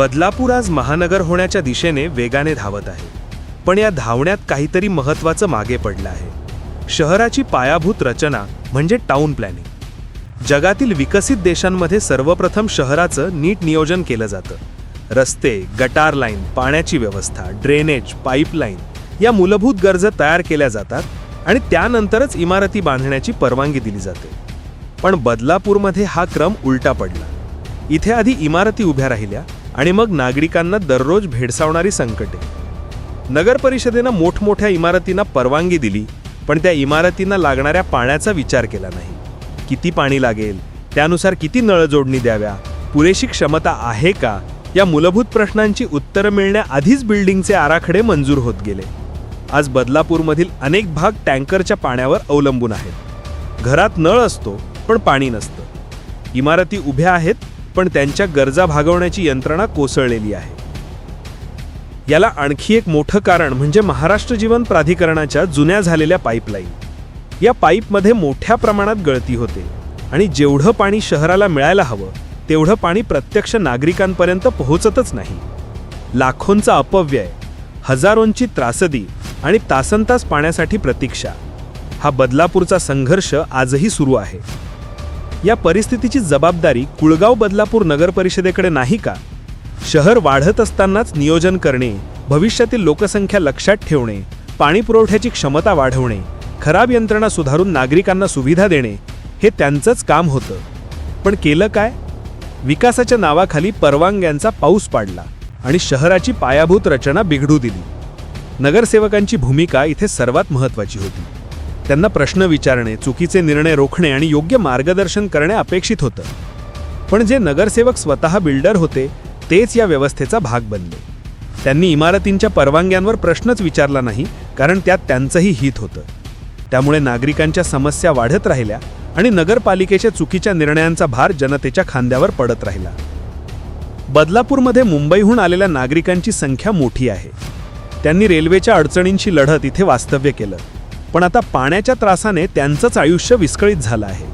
बदलापूर आज महानगर होण्याच्या दिशेने वेगाने धावत आहे. पण या धावण्यात काहीतरी महत्त्वाचं मागे पडलं आहे. शहराची पायाभूत रचना म्हणजे टाऊन प्लॅनिंग जगातील विकसित देशांमध्ये सर्वप्रथम शहराचं नीट नियोजन केलं जातं. रस्ते गटार लाईन पाण्याची व्यवस्था ड्रेनेज पाईपलाईन या मूलभूत गरजा तयार केल्या जातात आणि त्यानंतरच इमारती बांधण्याची परवानगी दिली जाते. पण बदलापूरमध्ये हा क्रम उलटा पडला. इथे आधी इमारती उभ्या राहिल्या आणि मग नागरिकांना दररोज भेडसावणारी संकटे. नगर परिषदेनं मोठमोठ्या इमारतींना परवानगी दिली पण त्या इमारतींना लागणाऱ्या पाण्याचा विचार केला नाही. किती पाणी लागेल? त्यानुसार किती नळ जोडणी द्याव्या? पुरेशी क्षमता आहे का? या मूलभूत प्रश्नांची उत्तरं मिळण्याआधीच बिल्डिंगचे आराखडे मंजूर होत गेले. आज बदलापूरमधील अनेक भाग टँकरच्या पाण्यावर अवलंबून आहेत. घरात नळ असतो पण पाणी नसतं. इमारती उभ्या आहेत पण त्यांच्या गरजा भागवण्याची यंत्रणा कोसळलेली आहे. याला आणखी एक मोठं कारण म्हणजे महाराष्ट्र जीवन प्राधिकरणाच्या जुन्या झालेल्या पाईपलाईन. या पाईपमध्ये मोठ्या प्रमाणात गळती होते आणि जेवढं पाणी शहराला मिळायला हवं तेवढं पाणी प्रत्यक्ष नागरिकांपर्यंत पोहोचतच नाही. लाखोंचा अपव्यय हजारोंची त्रासदी आणि तासनतास पाण्यासाठी प्रतीक्षा. हा बदलापूरचा संघर्ष आजही सुरू आहे. या परिस्थितीची जबाबदारी कुळगाव बदलापूर नगर परिषदेकडे नाही का? शहर वाढत असतानाच नियोजन करणे भविष्यातील लोकसंख्या लक्षात ठेवणे पाणी पुरवठ्याची क्षमता वाढवणे खराब यंत्रणा सुधारून नागरिकांना सुविधा देणे हे त्यांचंच काम होतं. पण केलं काय? विकासाच्या नावाखाली परवानग्यांचा पाऊस पाडला आणि शहराची पायाभूत रचना बिघडू दिली. नगरसेवकांची भूमिका इथे सर्वात महत्त्वाची होती. त्यांना प्रश्न विचारणे चुकीचे निर्णय रोखणे आणि योग्य मार्गदर्शन करणे अपेक्षित होतं. पण जे नगरसेवक स्वतः बिल्डर होते तेच या व्यवस्थेचा भाग बनले. त्यांनी इमारतींच्या परवानग्यांवर प्रश्नच विचारला नाही कारण त्यात त्यांचंही हित होतं. त्यामुळे नागरिकांच्या समस्या वाढत राहिल्या आणि नगरपालिकेच्या चुकीच्या निर्णयांचा भार जनतेच्या खांद्यावर पडत राहिला. बदलापूरमध्ये मुंबईहून आलेल्या नागरिकांची संख्या मोठी आहे. त्यांनी रेल्वेच्या अडचणींशी लढत इथे वास्तव्य केलं. पण आता पाण्याच्या त्रासाने त्यांचंच आयुष्य विस्कळीत झालं आहे.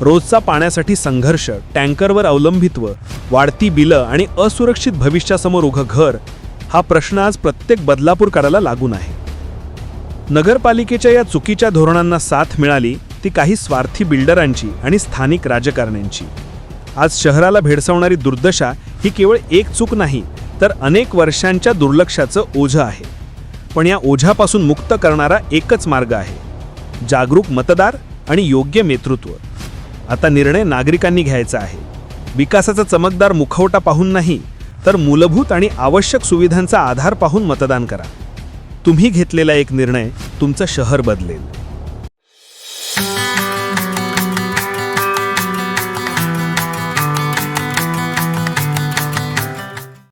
रोजचा पाण्यासाठी संघर्ष टँकरवर अवलंबित्व वाढती बिलं आणि असुरक्षित भविष्यासमोर उघं घर हा प्रश्न आज प्रत्येक बदलापूरकराला लागून आहे. नगरपालिकेच्या या चुकीच्या धोरणांना साथ मिळाली ती काही स्वार्थी बिल्डरांची आणि स्थानिक राजकारण्यांची. आज शहराला भेडसावणारी दुर्दशा ही केवळ एक चूक नाही तर अनेक वर्षांच्या दुर्लक्षाचं ओझं आहे. पण या ओझ्यापासून मुक्त करणारा एकच मार्ग आहे. जागरूक मतदार आणि योग्य नेतृत्व. आता निर्णय नागरिकांनी घ्यायचा आहे. विकासाचा चमकदार मुखवटा पाहून नाही तर मूलभूत आणि आवश्यक सुविधांचा आधार पाहून मतदान करा. तुम्ही घेतलेला एक निर्णय तुमचं शहर बदलेल.